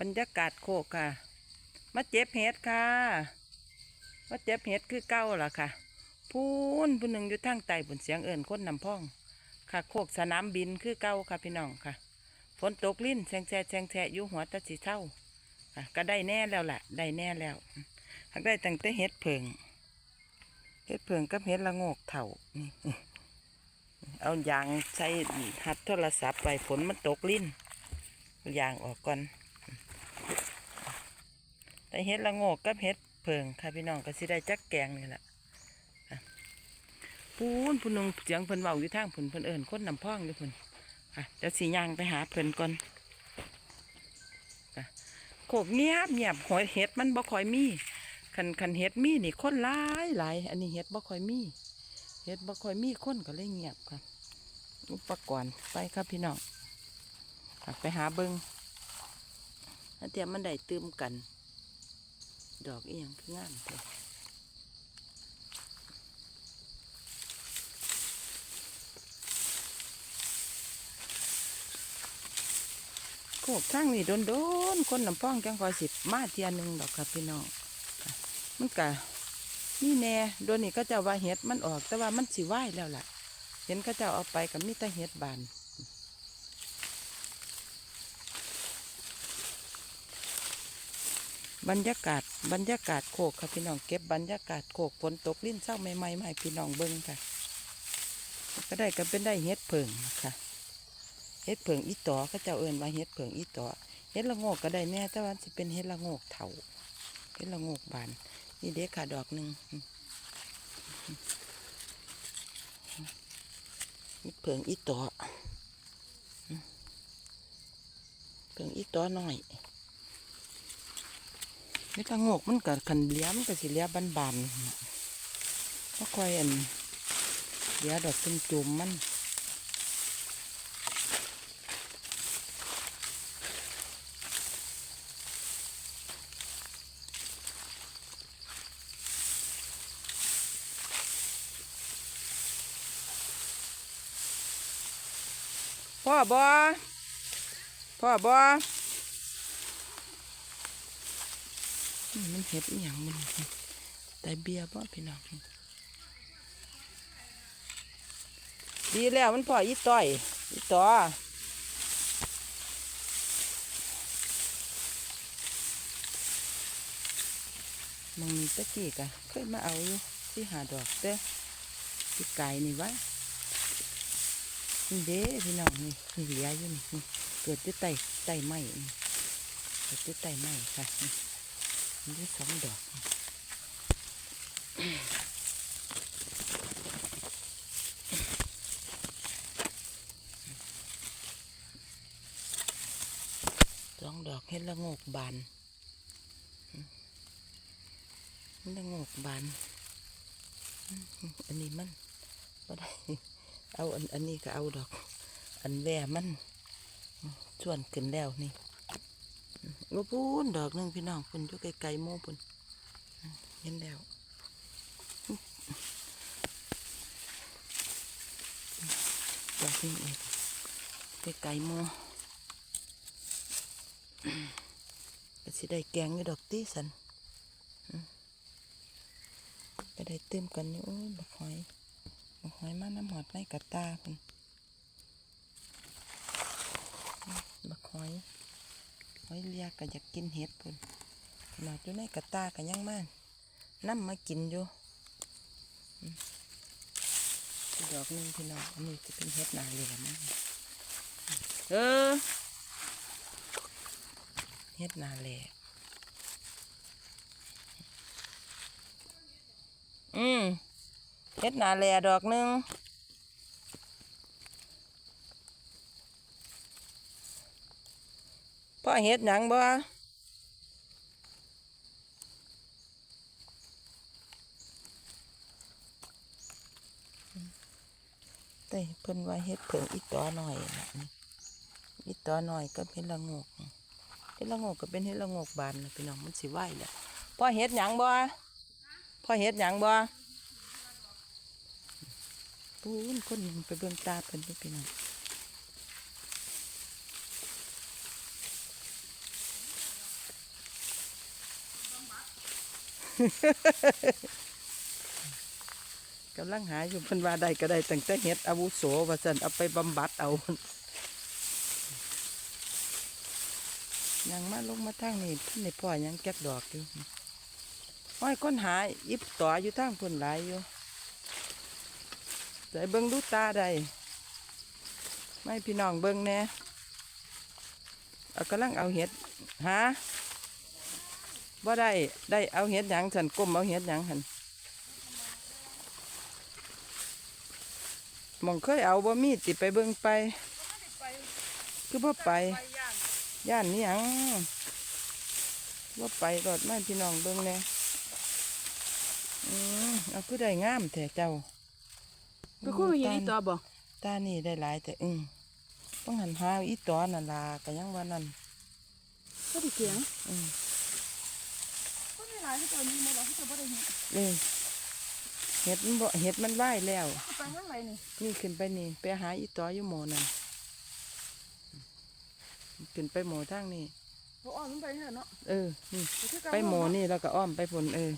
บรรยากาศโคกค่ะ มาเจ็บเห็ดค่ะมาเจ็บเห็ดคือเก้าล่ะค่ะ พูนผู้หนึ่งอยู่ทางใต้บนเสียงเอิ่นคนนำพ้อง ค่ะ โคกสนามบินคือเก้าค่ะพี่น้องค่ะ ฝนตกลิ้นแซงแช่แซงแช่อยู่หัวตะสีเท่าค่ะ ก็ได้แน่แล้วล่ะ ได้แน่แล้วหากได้ตั้งแต่เห็ดเผิงเห็ดเผิงกับเห็ดละโงกเถ่านี่เอายางใส่หัดโทรศัพท์ไปฝนมันตกลิ้นอายางออกก่อน แต่เห็ดละโงกกับเห็ดเพิงค่ะพี่น้องก็สิได้จักแกงนี่แหละค่ะปูนผู้หนึงเสียงเพิ่นเว้าอยู่ทางเพิ่นเพิ่นเอิ้นคนนำพ้องอยู่เพิ่นค่ะเดี๋ยวสิย่างไปหาเพิ่นก่อนโคกเงียบเงียบหอยเห็ดมันบ่ค่อยมีคันคันเห็ดมีนี่คนหลายหลายอันนี้เห็ดบ่ค่อยมีเห็ดบ่ค่อยมีคนก็เลยเงียบค่ะอุปกรณ์ไปครับพี่น้องไปหาเบิงอันเทียมมันได้ตืมกัน ดอกเอียงคืองามเถอะโคกข้างนี่โดนโดนๆคนลำพ้องจังคอยสิบมาเทียนหนึ่งดอกครับพี่น้องมันกะนี่แน่โดนนี่ก็จะว่าเห็ดมันออก แต่ว่ามันสิไหวแล้วล่ะ เห็นเขาเจ้าเอาไปกับมีแต่เห็ดบาน บรรยากาศบรรยากาศโคกค่ะพี่น้องเก็บบรรยากาศโคกฝนตกลิ้นเศร้าใหม่ๆมาให้พี่น้องเบิ้งค่ะ ก็ได้ก็เป็นได้เห็ดเผิงนะคะเห็ดเผิงอีต่อเขาเจ้าเอินว่าเห็ดเผิงอีต่อเห็ดละโงกก็ได้แน่แต่ว่าสิเป็นเห็ดละโงกเถาเห็ดละโงกบานนี่เด็กค่ะดอกหนึ่งเห็ดเผิงอีต่อเผิงอีต่อหน่อย เม็ดละโงกมันก็ขันเลี้ยมนก็สิเลี้ยบานๆก็ค่อยอันเลี้ยดอกจุ่มจุมมันพ่อบอพ่อบอ นี่ มันเห็ดอย่างมันแต่เบียร์บ่พี่น้องดีแล้วมันพออีต้อยอีต่อมังมีตะกี้กะเคยมาเอาอยู่ที่หาดอกเด้ที่ไก่นี่ไว้เด้พี่น้องนี่เหลืออยู่นี่นี่เกิดที่ไตไตไหมนี่เกิดที่ไตไหมค่ะ ได้สองดอกสองดอกเห็ดละงกบานเห็ดละงกบานอันนี้มันก็ได้ เอาอันอันนี้ก็เอาดอก อันแว่มันส่วนขึ้นแล้วนี่ ว่าพูนดอกหนึ่งพี่น้องพุ่นอยู่ไกลๆหมู่พุ่นเห็นแล้วดอกนี้ไกลๆหมู่ก็สิได้แกงอยู่ดอกตีสันก็ได้เติมกันอยู่โอ้ยบักหอยบักหอยมาน้ำหอดในกระตาพุ่นบักหอย หอยเลียก็อยากกินเห็ดพุ่นขนาดอยู่ในกระตาก็ยังมาน้ำมากินอยู่ดอกนึงพี่น้องอันนี้จะเป็นเห็ดนาเหลือมากเออเห็ดนาเหลอืมเห็ดนาเหลดอกหนึงพ่อ เห็ดหยังบ่แต่เพิ่นว่าเฮ็ดเผิงอีตอหน่อยนะนี่อีตอหน่อยก็เฮ็ดละโงกเฮ็ดละโงกก็เป็นเฮ็ดละโงกบานนะพี่น้องมันสิไหวแหละพ่อเฮ็ดหยังบ่พ่อเฮ็ดหยังบ่ปูนคนหนึ่งไปเบิ่งตาเพิ่นเด้อพี่น้อง กำลังหาอยู่พิ่นว่าได้ก็ได้ตั้งแต่เฮ็ดอาวุโสว่าซั่นเอาไปบำบัดเอายังมาลงมาทางนี้ท่านในพ่อยังแก็บดอกอยู่ห้อยก้นหาอิบต่ออยู่ทางเพิ่นหลายอยู่ใส่เบิ่งดูตาได้ไม่พี่น้องเบิ่งแน่เอากำลังเอาเห็ดหา บ่ได้ได้เอาเห็ดหยังสันก้มเอาเห็ดหยังหันหมองเคยเอาบ่มีติไปเบิ่งไป คือบ่ไปย่านนี้หยังบ่ไปรถมาพี่น้องเบิ่งแหน่อืมเอาคือได้งามแท้เจ้าก็คู่อยู่นี่ตัวบ่ตานี่ได้หลายแต่อืมต้องหันหาอีตอนนั่นล่ะก็ยังว่านั่นก็ได้เสียงอืมก็ได้ หลายที่ตัวนี้มาแล้วที่ตัวบ่ได้เห็นเอ้ยเห็ดมันบ่เห็ดมันไหวแล้วไปทางไหนนี่นี่ขึ้นไปนี่ ไปหาอีตออยู่หมอนั่นขึ้นไปหมอทางนี่บ่อ้อมมันไปเถอะเนาะเออนี่คือเก่าไปหมอนี่แล้วก็อ้อมไปผลเออ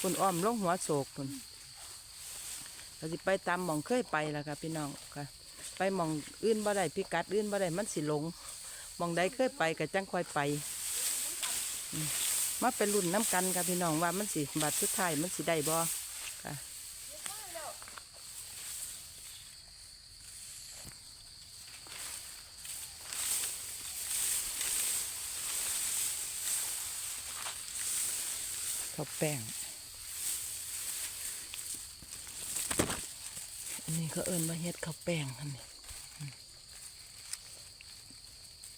ผลอ้อมลงหัวโศกผลเราสิไปตามหมองเคยไปแล้วค่ะพี่น้องค่ะ ไปหมองอื่นบ่ได้พิกัดอื่นบ่ได้มันสิหลงหมองใดเคยไปก็จังค่อยไปอืม มาเป็นรุ่นน้ำกันค่ะพี่น้องว่ามันสิบัดสุดท้ายมันสิได้บ่ค่ะข้าวแป้ง อันนี้เขาเอิ้นว่าเฮ็ดข้าวแป้งอันนี้อืม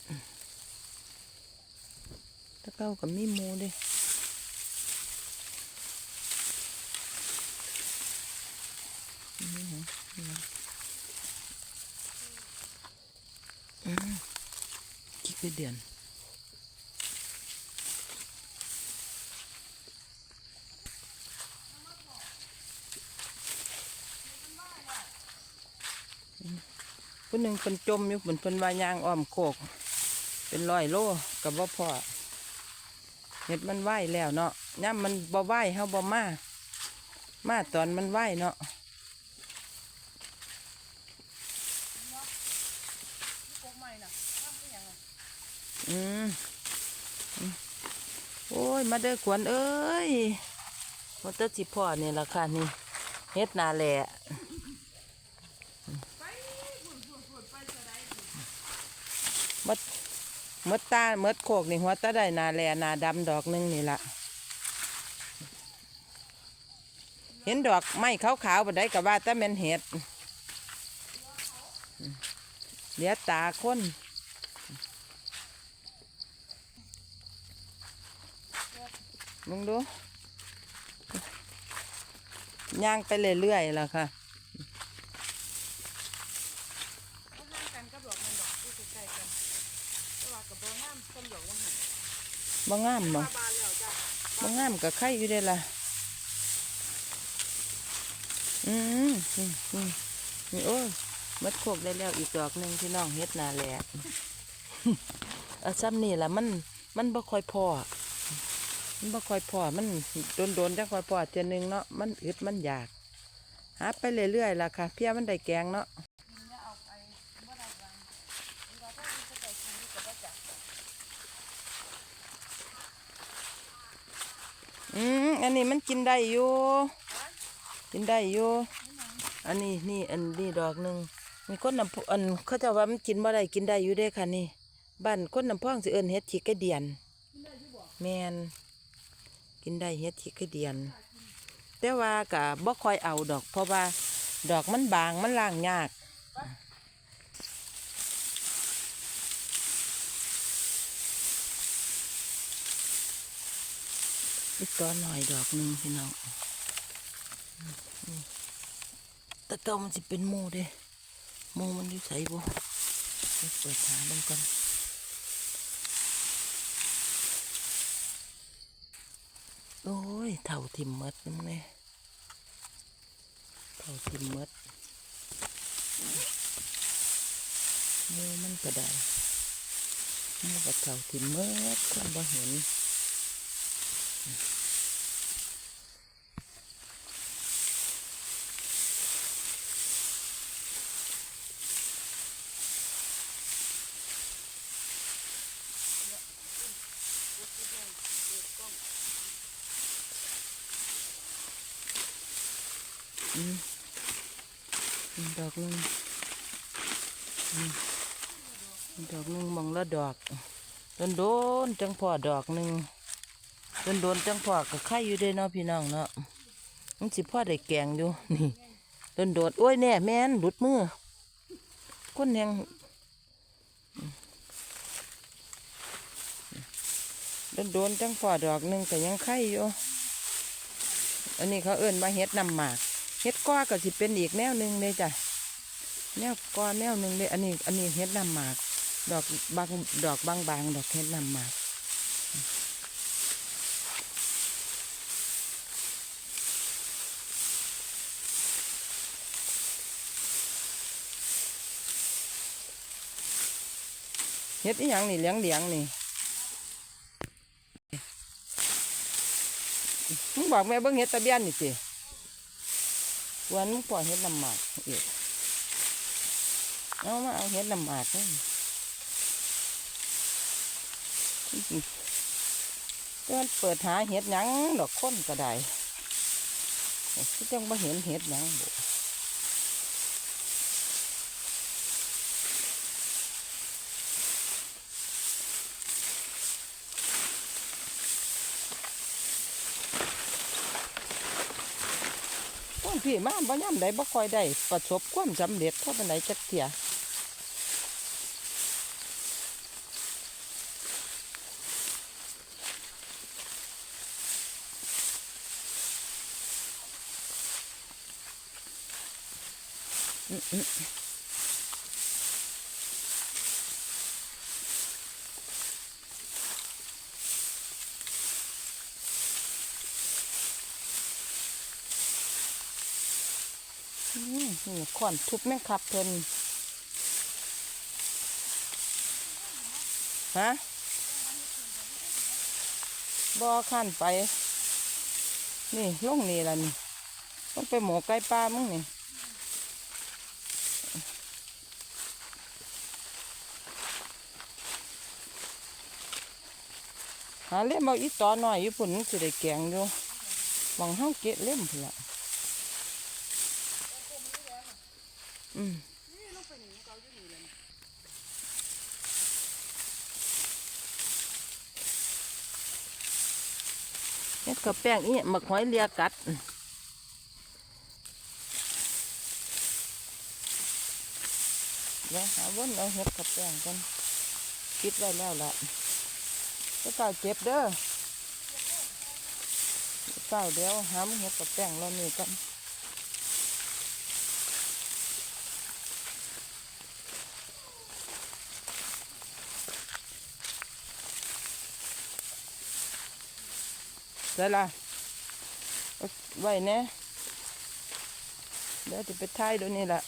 อืมแตะเก้ากับมีมูเด้อืมอืมอืมคิดไปเดือนผู้หนึ่งเป็นจมอยู่เหมือนเป็นวายางอ้อมโคก เป็นร้อยโลกับว่าพ่อ ห็ดมันไหวแล้วเนาะย่ำมันบ่ไหวเฮาบ่มา มาตอนมันไหวเนาะอืมโอ้ย มาเด้อขวัญเอ้ยมาเตอสิพ่อนี่ละค่ะนี่เฮ็ดนาแหละมด มดตามดโคกนี่หัวตาได้นาแหลนาดำดอกหนึงนี่ละเห็นดอกไม้ขาวๆบนไดกับว่าต่แม่นเห็ดเหลียตาคนมึงดูย่างไปเรื่อยๆแล้วค่ะ ก็ห่างกันกับดอกมันดอกอยู่ใกล้ๆกันแต่ว่ากับบ่งามซ้ำดอกว่าหั่น บ่งามบ่มาบานแล้วจ้ะบ่งามกับไข่อยู่ได้ล่ะ อืมอืมอืมนี่โอ้ยมัดโคกได้แล้วอีกดอกหนึ่งพี่น้องเฮ็ดนาแหละเอาซ้ำนี่ล่ะมัน มันบ่ค่อยพอ มันบ่ค่อยพอ มันโดนๆจังค่อยพอเจอหนึงเนาะ มันอึดมันอยาก หาไปเรื่อยๆล่ะค่ะ เพียมันได้แกงเนาะ อืมอันนี้มันกินได้อยู่ กินได้อยู่ อันนี้นี่อันนี้ดอกหนึ่งมีคนนำพอันเขาจะว่ามันกินบ่ได้กินได้อยู่เด้ค่ะนี่บ้านคนนำพ่องสิเอิ้นเฮ็ดขี้กระเดียนแมนกินได้เฮ็ดขี้กระเดียน แต่ว่าก็บ่ค่อยเอาดอก เพราะว่า ดอกมันบางมันล้างยาก อีกตัวหน่อยดอกหนึ่งพี่น้องแตะเก้ามันสิเป็นหมูเด้หมูมันอยู่ใส่บ่เดี๋ยวเปิดหาเบิ่งก่อนโอ้ยเท่าทิมหมดน้ำแน่เท่าทิมหมดหมูมันก็ได้หมูก็เท่าทิมหมดคนบ่เห็น ดอกหนึงดอกหนึงมองละดอกโดนโดนจังพอดอกหนึ่งโดนโดนจังพอกับไข่อยู่ด้วยเนาะพี่น้องเนาะมันสิพ่อได้แกงอยู่นี่โดนโดนโอ้ยแน่แม่นหลุดมือคนแหงโดนโดนจังพอดอกหนึ่งก็ยังไข่อยู่อันนี้เขาเอิ่นมาเฮ็ดนำหมาก เฮ็ดก้อก็สิเป็นอีกแนวหนึ่งเลยจ้ะแนวก้อแนวหนึ่งเลยอันนี้อันนี้เฮ็ดนำหมาก ดอกบางดอกบางบางๆดอกเฮ็ดนำหมากเฮ็ดอีหยังนี่เหลียงเหลียงนี่มึงบอกแม่เบิ่งเฮ็ดตะเบียนนี่สิ วันนี้ปล่อยเฮ็ดลำหมากอีกเอามาเอาเฮ็ดลำหมากนี่เพื่อนเปิดหาเฮ็ดยังดอกค้นก็ได้ที่จังบ่เห็นเฮ็ดยังบ่ พี่มาบ่ย่ำได้บ่คอยได้ประสบความสำเร็จเท่าปานใดจักเถียอืมอืม นี่ขอนทุบแม่งขับเพิ่นฮะบอขั้นไป นี่ลงนี่ละนี่ต้องไปหมอไก่ปลามึงนี่หาเล่มเอาอีตอหน่อยอยู่ปุ่นสิได้แกงอยู่หวังเฮาเกะเล่มพุ่นละ อืมเฮ็ดกับแป้งอีหมักหอยเลียกัดเดี๋ยวหาวนเอาเฮ็ดกับแป้งกันคิดไว้แล้วล่ะก็เก่าเจ็บเด้อเก่าเดี๋ยวหามเฮ็ดกับแป้งเรานี่กัน สร็จละไว้แน่เดี๋ยวจะไปถ่ายดูนี่แหละ